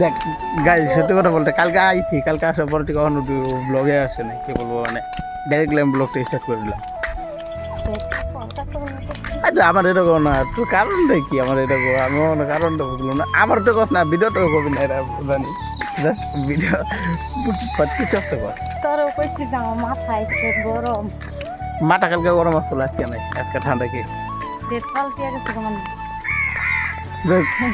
দেখ গাই সত্যি কথা বলতে কালকে আইছি কালকে আসার পর থেকে কখনো ব্লগে আসে না কি বলব মানে ডাইরেক্টলি আমি ব্লগটা স্টার্ট করে দিলাম। আচ্ছা আমার এরকম না তোর কারণটা কি? আমার এরকম আমি কোনো কারণটা বুঝলাম না। আমার তো কথা না ভিডিওটাও করবি না এটা জানি জাস্ট ভিডিও করতে চেষ্টা কর। তোর কইছি না আমার মাথা গরম। মাথা কালকে গরম আসতো আজকে নাই আজকে ঠান্ডা কি? পেট পাল্টে গেছে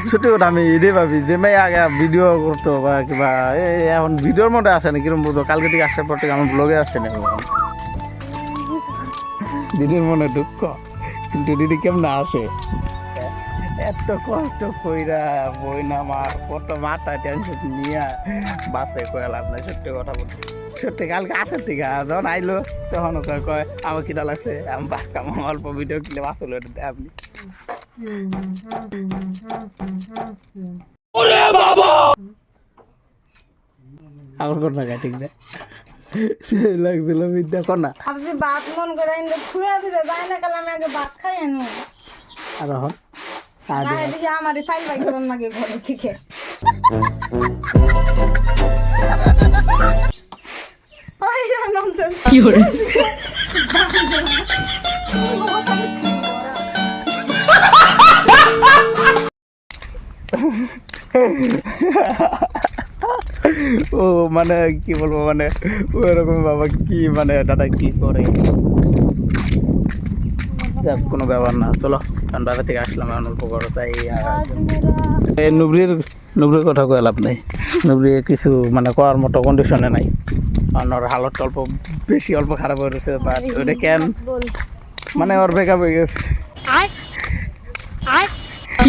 সত্যি কথা আমি এটাই ভাবি যে মেয়ে আগে ভিডিও করতো বা কিবা এই এখন ভিডিওর মধ্যে আসে না, কিরম বলতো কালকে থেকে আসার পর থেকে আমার ব্লগে আসে না দিদির মনে দুঃখ, কিন্তু দিদি কেমন আসে? এত কষ্ট কইরা বই না মার, কত মাথা টেনশন নিয়ে বাসে কয়ে লাভ নাই, সত্যি কথা বলতে। সত্যি কালকে আসার থেকে, যখন আইলো, তখন কয় আমার কিনা লাগছে, আমি বাস কাম অল্প ভিডিও কিনে বাস হলো এটা আপনি আমার কোন না ঠিক না। সে লাগছিল বিদ্যা কর না আপনি ভাত মন করে আইন খুয়া দিতে যাই না কাল আমি আগে ভাত খাই আনু আর এখন? আর না এদিকে আমার সাইড বাই করার লাগে ঘরে থেকে ওই ননসেন্স কি hore ও মানে কি বলব মানে ওরকম বাবা কি মানে দাদা কি করে? যাক কোনো ব্যাপার না চলো কারণ বাজার থেকে আসলাম এখন অল্প করো তাই নুবরির নুবরির কথা কয়ে লাভ নেই। নুবরি কিছু মানে করার মতো কন্ডিশনে নাই। কারণ ওর হালত অল্প বেশি অল্প খারাপ হয়ে গেছে বা ওটা কেন? মানে ওর বেকআপ হয়ে গেছে।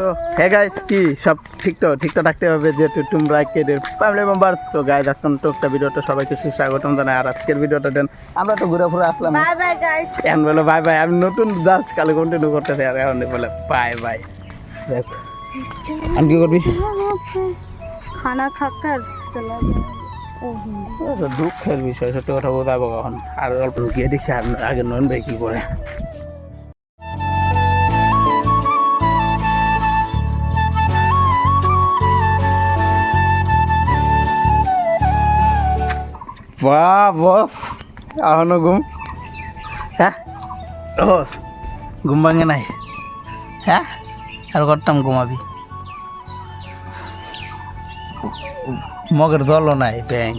তো হে গাইস কি সব ঠিক তো? ঠিক তো থাকতে হবে যেহেতু তোমরা কেডের ফ্যামিলি মেম্বার তো গাইস এখন একটা ভিডিওটা সবাইকে সুস্বাগতম জানাই আর আজকের ভিডিওটা দেন আমরা তো ঘুরে ঘুরে আসলাম। বাই বাই গাইস বলো বাই বাই আমি নতুন দাস কালে কন্টিনিউ করতেছি আর এখন বলে বাই বাই আমি কি করবি? খানা খাকার দুঃখের বিষয় সত্যি কথা বোঝাবো কখন? আর অল্প গিয়ে দেখি আর আগে নন ভাই কি করে। বা বস এখনও ঘুম। হ্যাঁ? বস ঘুম ভাঙে নাই। হ্যাঁ? আর করতাম ঘুমাবি। মগের জলও নাই ব্যাং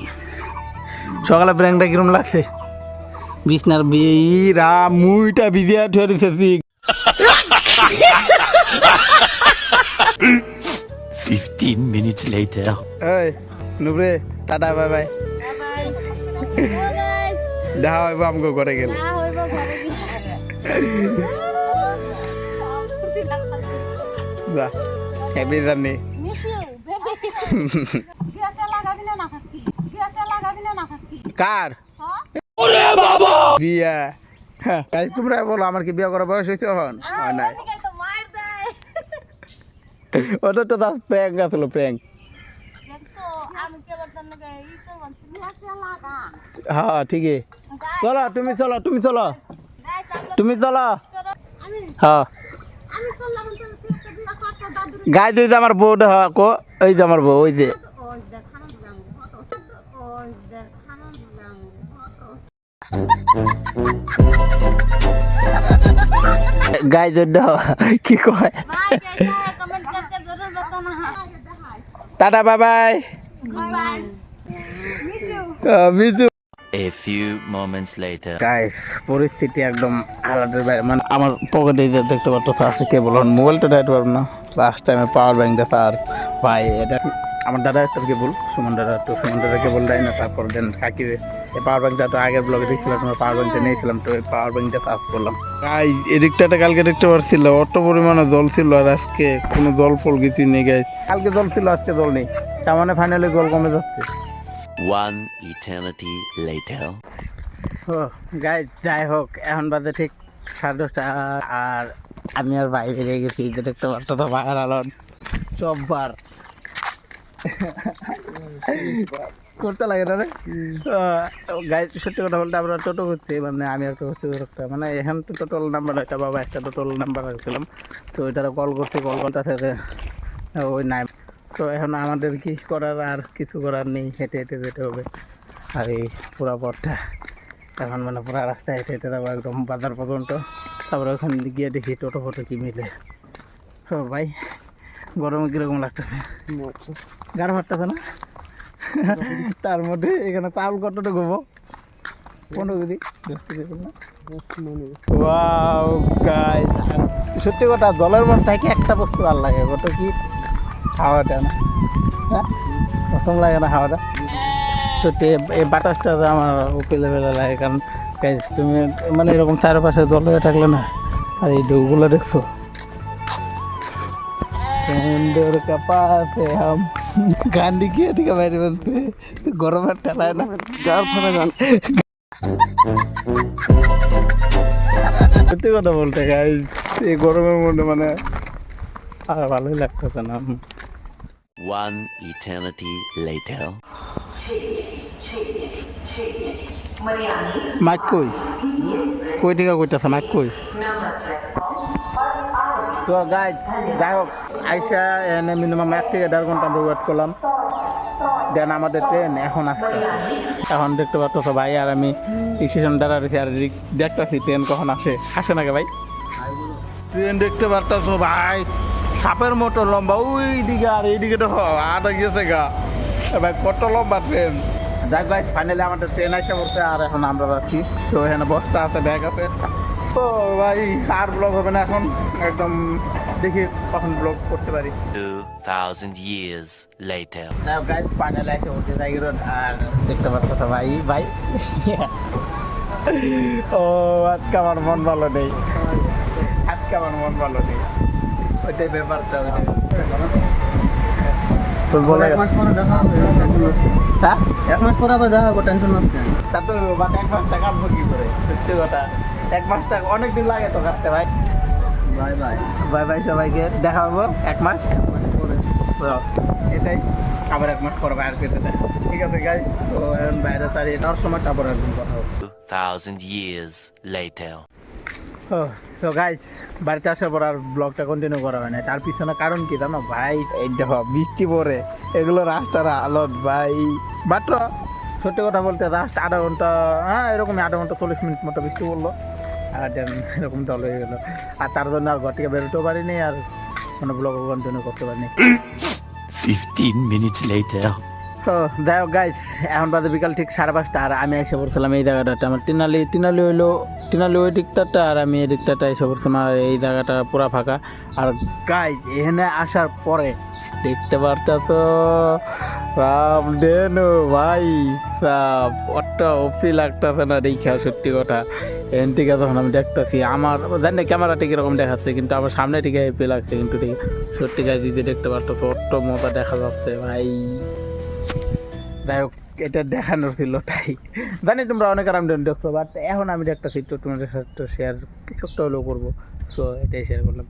সকালে ব্যাংটা কিরম লাগছে? বিছনার বিরা মুইটা বিজিয়া ঠেয়ে দিতেছি Fifteen minutes later. Hey, Nubre, tada, bye bye. দেখা হইব আমগো ঘরে গেলে। যা এমনি কার? বিয়া। হ্যাঁ, তাই বলো আমার কি বিয়া করার বয়স হয়েছে এখন? হ্যাঁ, নাই। ওটা তো প্র্যাঙ্ক আসলো প্র্যাঙ্ক হ্যাঁ ঠিকই। চলো, তুমি চলো তুমি চলো। তুমি চলো। হ্যাঁ। গাই দুই আমার বউ কো, এই যে আমার বউ, ওই যে। গাই জন্য কি কয়? Tata bye. Miju. A few moments later. Guys পরিস্থিতি একদম আলাদার বাইরে মানে আমার পকেটে যে দেখতে পাচ্ছ আছে কেবল মোবাইলটা দেখতে পারব না। লাস্ট টাইমে পাওয়ার ব্যাংকটা তার। ভাই এটা আমার দাদা একটা কেবল সুমন দাদা তো সুমন দাদা কেবল দেয় না তারপর দেন কাকি এই পাওয়ার ব্যাংকটা তো আগের ব্লগে দেখছিলাম তোমার পাওয়ার ব্যাংকটা নিয়েছিলাম তো এই পাওয়ার ব্যাংকটা চার্জ করলাম। গাই এদিকটাতে কালকে দেখতে পারছিল অত পরিমাণে জল ছিল আর আজকে কোনো জল ফল কিছুই নেই গাই কালকে জল ছিল আজকে জল নেই। তার মানে ফাইনালি গোল কমে যাচ্ছে। One eternity later. ও গাই যাই হোক এখন বাজে ঠিক সাড়ে দশটা আর আমি আর ভাই বেরিয়ে গেছি যে একটা বার্তা তো বাইর আলন সববার করতে লাগে না রে? গাই সত্যি কথা বলতে আমরা টোটো করছি মানে আমি একটা করছি একটা মানে এখন তো টোটাল নাম্বার একটা বাবা একটা টোটাল নাম্বার রাখছিলাম তো ওইটারে কল করছি কল করতেছে যে ওই নাই। তো এখন আমাদের কি করার? আর কিছু করার নেই। হেঁটে হেঁটে যেতে হবে। আর এই পুরা পথটা এখন মানে পুরা রাস্তায় হেঁটে হেঁটে যাব একদম বাজার পর্যন্ত। তারপরে ওখান গিয়ে দেখি টোটো ফটো কি মিলে। ও ভাই গরমে কীরকম লাগতেছে? গাড়ো হাঁটতেছে না? তার মধ্যে এখানে তাল কতটা ঘুমো? পনেরো কেজি। দশ কেজি না ওয়াও গাইস সত্যি কথা জলের মধ্যে থাকে একটা বস্তু ভালো লাগে। কত কি? হাওয়াটা হ্যাঁ? প্রথম লাগে না হাওয়াটা। সত্যি এই বাতাসটা আমার উপেলে বেলে লাগে, কারণ তুমি মানে এরকম চারপাশে জল হয়ে থাকলে না, আর এই ঢেউগুলো দেখছ? সুন্দর কাপাতে হাম গান দিকে ঠিক বাইরে বলতে? গরমের ঠেলায় না। গার ফাটা গান সত্যি কথা বলতে গাই এই গরমের মধ্যে মানে আর ভালোই লাগতেছে না। One eternity later. মাইক কই কই থেকে কইতেছে মাইক কই তো গাই যাই হোক আইসা এনে মিনিমাম এক থেকে দেড় ঘণ্টা আমরা ওয়েট করলাম। দেন আমাদের ট্রেন এখন আসছে। এখন দেখতে পাচ্ছ ভাই আর আমি স্টেশন দাঁড়া আর দেখতাছি ট্রেন কখন আসে। আসে নাকি ভাই? ট্রেন দেখতে পারতাছ ভাই। সাপের মতো লম্বা ওই দিকে আর এইদিকে তো আটা গিয়েছে গা। ভাই কত লম্বা ট্রেন যাক ভাই ফাইনালি আমাদের ট্রেন আসে পড়ছে আর এখন আমরা যাচ্ছি। তো এখানে বস্তা আছে ব্যাগ আছে। তো ভাই আর ব্লগ হবে না এখন। একদম দেখি কখন ব্লগ করতে পারি। Two thousand years later. Guys finally এসে উঠে যাই রোড আর দেখতে পাচ্ছ তো ভাই ভাই। ও আজকে আমার মন ভালো নেই। আজকে আমার মন ভালো নেই। ওইটাই ব্যাপারটা ওইটাই তো বলে এক মাস পরে দেখা হবে হ্যাঁ? এক মাস পরে আবার দেখা হবে টেনশন নষ্ট তার বাট এক মাস টাকা আনব কি করে? সত্যি কথা। এক মাস টাকা অনেক দিন লাগে তো কাটতে ভাই। Bye bye. বাই বাই সবাইকে। দেখা হব এক মাস। এক মাস পরে। এটাই। আবার এক মাস পর বাইরে পেতে দেয় ঠিক আছে গাই তো এখন বাইরে দাঁড়িয়ে নেওয়ার সময় তারপর একদিন কথা হবে। Two thousand years later. তো গাইজ বাড়িতে আসার পর আর ব্লগটা কন্টিনিউ করা হয় না তার পিছনে কারণ কি জানো? ভাই, এই দেখো, বৃষ্টি পড়ে। এগুলো রাস্তার আলত ভাই। মাত্র সত্যি কথা বলতে রাস্তা আধা ঘণ্টা হ্যাঁ এরকম আধা ঘণ্টা চল্লিশ মিনিট মতো বৃষ্টি পড়ল। আর এরকম জল হয়ে গেলো। আর তার জন্য আর ঘর থেকে বেরোতেও পারিনি আর কোনো ব্লগ কন্টিনিউ করতে পারিনি। Fifteen minutes later. তো যাই হোক গাইজ এখন বাজে বিকাল ঠিক সাড়ে পাঁচটা, আর আমি এসে পড়ছিলাম এই জায়গাটাতে। আমার টিনালি টিনালি হইল, টিনালি ওই দিকটাটা আর আমি এই দিকটাটা এসে পড়ছিলাম, আর এই জায়গাটা পুরা ফাঁকা। আর গাইজ এখানে আসার পরে দেখতে পারতা তো রাম ডেনু ভাই সাপ অত অপি লাগতেছে না দেখা সত্যি কথা। এখান থেকে যখন আমি দেখতেছি, আমার, জানি না ক্যামেরাটা কীরকম দেখাচ্ছে, কিন্তু আমার সামনে থেকে হেপি লাগছে কিন্তু ঠিক সত্যি গাছ যদি দেখতে পারতো অত মজা দেখা যাচ্ছে ভাই। যাই হোক এটা দেখানোর ছিল তাই। জানি তোমরা অনেক আরাম দেখছ বাট এখন আমি একটা চিত্র তোমাদের সাথে শেয়ার কিছু একটা হলেও করব। সো এটাই শেয়ার করলাম।